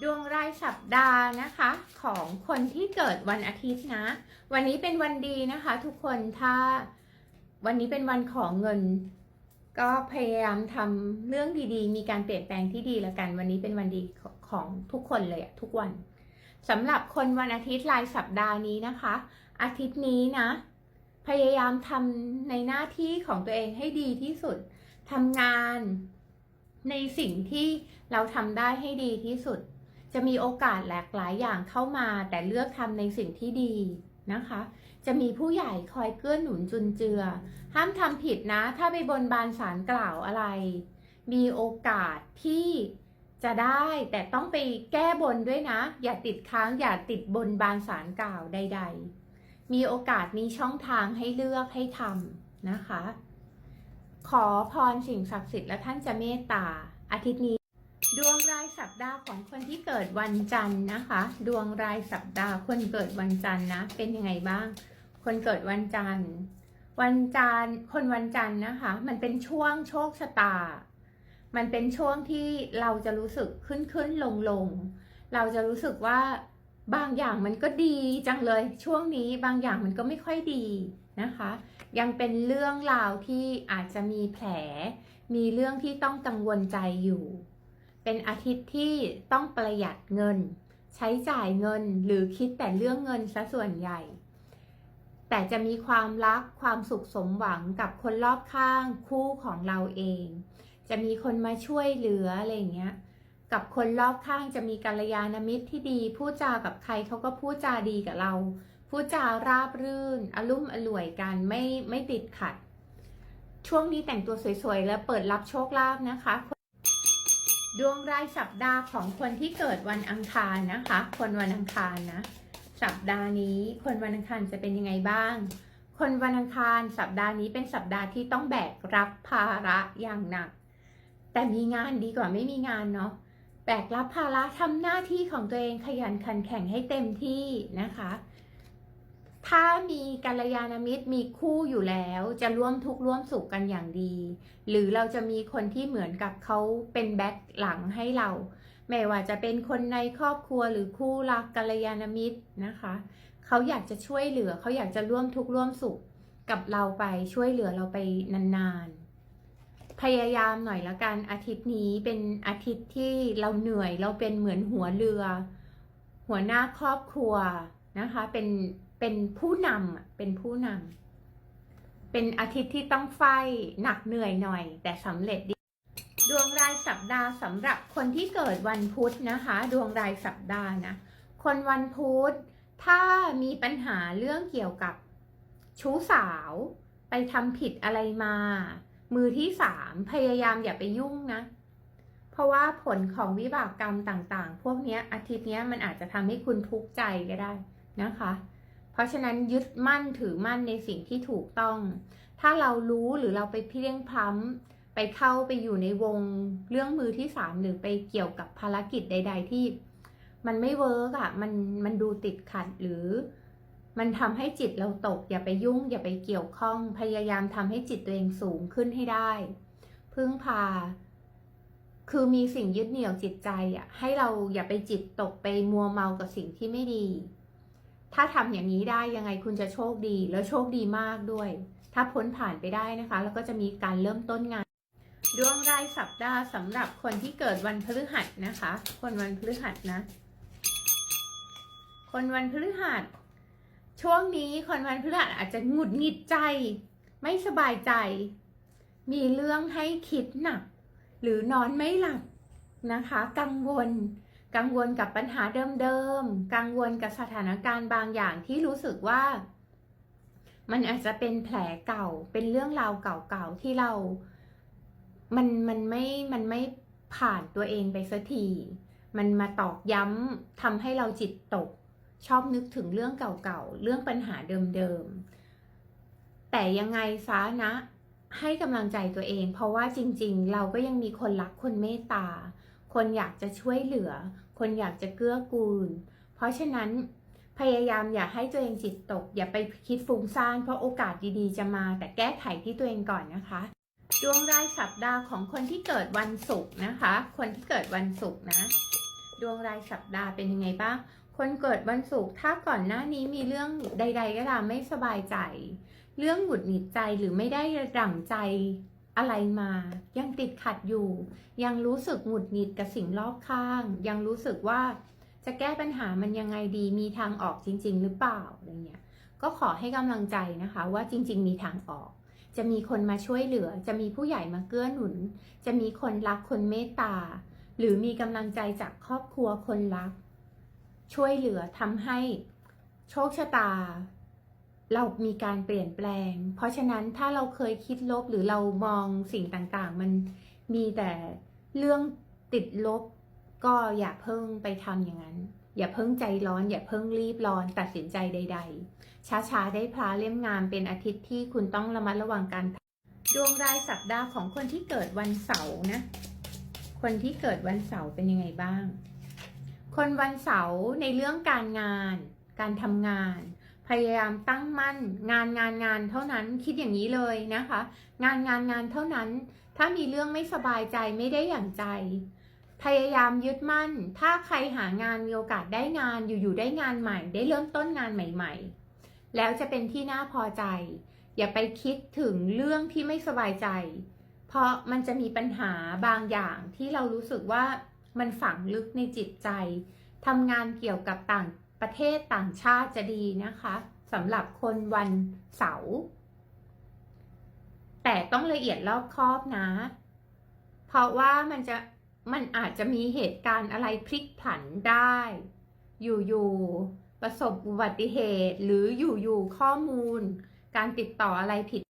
ดวงรายสัปดาห์นะคะ ของคนที่เกิดวันอาทิตย์นะ วันนี้เป็นวันดีนะคะ ทุกคนถ้าวันนี้เป็นวันของเงิน ก็พยายามทำเรื่องดีๆ มีการเปลี่ยนแปลงที่ดีล้วกัน วันนี้เป็นวันดีของทุกคนเลยอะทุกวันสำหรับคนวันอาทิตย์รายสัปดาห์นี้นะคะ อาทิตย์นี้นะ พยายามทำในหน้าที่ของตัวเองให้ดีที่สุดทำงานในสิ่งที่เราทำได้ให้ดีที่สุด จะมีโอกาสหลากหลายอย่างเข้ามาแต่เลือกทำในสิ่งที่ดีนะคะ จะมีผู้ใหญ่คอยเกื้อหนุนจุนเจือ ห้ามทำผิดนะ ถ้าไปบนบานสารกล่าวอะไร มีโอกาสที่จะได้แต่ต้องไปแก้บนด้วยนะ อย่าติดค้างอย่าติดบนบานสารกล่าวใด ๆ มีโอกาสมีช่องทางให้เลือกให้ทำนะคะ ขอพรสิ่งศักดิ์สิทธิ์และท่านจะเมตตาอาทิตย์นี้ ดวงรายสัปดาห์ของคนที่เกิดวันจันทร์นะคะ ดวงรายสัปดาห์คนเกิดวันจันทร์นะ เป็นยังไงบ้าง คนเกิดวันจันทร์ วันจันทร์ คนวันจันทร์นะคะ มันเป็นช่วงโชคชะตา มันเป็นช่วงที่เราจะรู้สึกขึ้นขึ้นลงลง เราจะรู้สึกว่าบางอย่างมันก็ดีจังเลย ช่วงนี้บางอย่างมันก็ไม่ค่อยดีนะคะ ยังเป็นเรื่องราวที่อาจจะมีแผล มีเรื่องที่ต้องกังวลใจอยู่ เป็นอาทิตย์ที่ต้องประหยัดเงิน ใช้จ่ายเงินหรือคิดแต่เรื่องเงินซะส่วนใหญ่ แต่จะมีความรักความสุขสมหวังกับคนรอบข้างคู่ของเราเอง จะมีคนมาช่วยเหลืออะไรเงี้ยกับคนรอบข้างจะมีกัลยาณมิตรที่ดี พูดจากับใครเขาก็พูดจาดีกับเรา พูดจาราบรื่นอลุ่มอล่วยกันไม่ไม่ติดขัด ช่วงนี้แต่งตัวสวยๆ แล้วเปิดรับโชคลาภนะคะ ดวงรายสัปดาห์ของคนที่เกิดวันอังคารนะคะ คนวันอังคารนะ สัปดาห์นี้คนวันอังคารจะเป็นยังไงบ้าง คนวันอังคารสัปดาห์นี้เป็นสัปดาห์ที่ต้องแบกรับภาระอย่างหนัก แต่มีงานดีกว่าไม่มีงานเนาะ แบกรับภาระทำหน้าที่ของตัวเองขยันขันแข็งให้เต็มที่นะคะ ถ้ามีกัลยาณมิตรมีคู่อยู่แล้วจะร่วมทุกข์ร่วมสุขกันอย่างดี หรือเราจะมีคนที่เหมือนกับเขาเป็นแบ็คหลังให้เรา ไม่ว่าจะเป็นคนในครอบครัวหรือคู่รักกัลยาณมิตรนะคะ เขาอยากจะช่วยเหลือเขาอยากจะร่วมทุกข์ร่วมสุขกับเราไปช่วยเหลือเราไปนานๆ พยายามหน่อยละกันอาทิตย์นี้เป็นอาทิตย์ที่เราเหนื่อยเราเป็นเหมือนหัวเรือ หัวหน้าครอบครัวนะคะเป็น เป็นผู้นำอะเป็นผู้นำเป็นอาทิตย์ที่ต้องไฟหนักเหนื่อยหน่อย แต่สำเร็จดี ดวงรายสัปดาห์สำหรับคนที่เกิดวันพุธนะคะ ดวงรายสัปดาห์นะคนวันพุธถ้ามีปัญหาเรื่องเกี่ยวกับชู้สาว ไปทำผิดอะไรมา มือที่สามพยายามอย่าไปยุ่งนะ เพราะว่าผลของวิบากกรรมต่างๆ พวกนี้อาทิตย์นี้มันอาจจะทำให้คุณทุกข์ใจก็ได้นะคะ เพราะฉะนั้นยึดมั่นถือมั่นในสิ่งที่ถูกต้อง ถ้าเรารู้หรือเราไปเพียงพล้ำไปเข้าไปอยู่ในวงเรื่องมือที่สามหรือไปเกี่ยวกับภารกิจใด ๆ ที่มันไม่เวิร์กอะมันมันดูติดขัดหรือ มันทำให้จิตเราตก อย่าไปยุ่ง อย่าไปเกี่ยวข้อง พยายามทำให้จิตตัวเองสูงขึ้นให้ได้ พึ่งพา คือมีสิ่งยึดเหนี่ยวจิตใจอะให้เราอย่าไปจิตตกไปมัวเมากับสิ่งที่ไม่ดี ถ้าทำอย่างนี้ได้ยังไงคุณจะโชคดีแล้วโชคดีมากด้วย ถ้าพ้นผ่านไปได้นะคะ แล้วก็จะมีการเริ่มต้นงานดวงรายสัปดาห์สำหรับคนที่เกิดวันพฤหัสนะคะ คนวันพฤหัสนะ คนวันพฤหัส ช่วงนี้คนวันพฤหัสอาจจะหงุดหงิดใจ ไม่สบายใจ มีเรื่องให้คิดหนัก หรือนอนไม่หลับนะคะ กังวล กังวลกับปัญหาเดิมๆ กังวลกับสถานการณ์บางอย่างที่รู้สึกว่า มันอาจจะเป็นแผลเก่า เป็นเรื่องราวเก่าๆ ที่เรา มัน มันไม่ มันไม่ผ่านตัวเองไปสักที มันมาตอกย้ำทำให้เราจิตตก ชอบนึกถึงเรื่องเก่าๆ เรื่องปัญหาเดิมๆ แต่ยังไงซะนะ ให้กำลังใจตัวเอง เพราะว่าจริง ๆ เราก็ยังมีคนรักคนเมตตาคนอยากจะช่วยเหลือ คนอยากจะเกื้อกูล เพราะฉะนั้นพยายามอย่าให้ตัวเองจิตตก อย่าไปคิดฟุ้งซ่านเพราะโอกาสดีๆ จะมา แต่แก้ไขที่ตัวเองก่อนนะคะ ดวงรายสัปดาห์ของคนที่เกิดวันศุกร์นะคะ คนที่เกิดวันศุกร์นะ ดวงรายสัปดาห์เป็นยังไงบ้าง คนเกิดวันศุกร์ถ้าก่อนหน้านี้มีเรื่องใด ๆ ก็ตามไม่สบายใจ เรื่องหงุดหงิดใจหรือไม่ได้ดั่งใจ อะไรมา ยังติดขัดอยู่ ยังรู้สึกหงุดหงิดกับสิ่งรอบข้าง ยังรู้สึกว่าจะแก้ปัญหามันยังไงดีมีทางออกจริง ๆ หรือเปล่าอะไรเงี้ยก็ขอให้กำลังใจนะคะ ว่าจริง ๆ มีทางออก จะมีคนมาช่วยเหลือ จะมีผู้ใหญ่มาเกื้อหนุน จะมีคนรักคนเมตตา หรือมีกำลังใจจากครอบครัวคนรัก ช่วยเหลือทำให้โชคชะตา เรามีการเปลี่ยนแปลง เพราะฉะนั้นถ้าเราเคยคิดลบหรือเรามองสิ่งต่างๆ มันมีแต่เรื่องติดลบ ก็อย่าเพิ่งไปทำอย่างนั้น อย่าเพิ่งใจร้อน อย่าเพิ่งรีบร้อนตัดสินใจใด ๆ ช้าๆ ได้พลาเล่มงามเป็นอาทิตย์ที่คุณต้องระมัดระวังการดวงรายสัปดาห์ของคนที่เกิดวันเสาร์นะ คนที่เกิดวันเสาร์เป็นยังไงบ้าง คนวันเสาร์ในเรื่องการงาน การทำงาน พยายามตั้งมั่น งานงานงานเท่านั้นคิดอย่างนี้เลยนะคะ งานงานงานเท่านั้น ถ้ามีเรื่องไม่สบายใจไม่ได้อย่างใจ พยายามยึดมั่น ถ้าใครหางานมีโอกาสได้งานอยู่ๆได้งานใหม่ ได้เริ่มต้นงานใหม่ ๆ แล้วจะเป็นที่น่าพอใจ อย่าไปคิดถึงเรื่องที่ไม่สบายใจ เพราะมันจะมีปัญหาบางอย่างที่เรารู้สึกว่ามันฝังลึกในจิตใจทำงานเกี่ยวกับต่าง ประเทศต่างชาติจะดีนะคะสำหรับคนวันเสาร์แต่ต้องละเอียดรอบคอบนะ เพราะว่ามันจะมันอาจจะมีเหตุการณ์อะไรพลิกผันได้ อยู่ๆประสบอุบัติเหตุหรืออยู่ๆข้อมูล การติดต่ออะไรผิด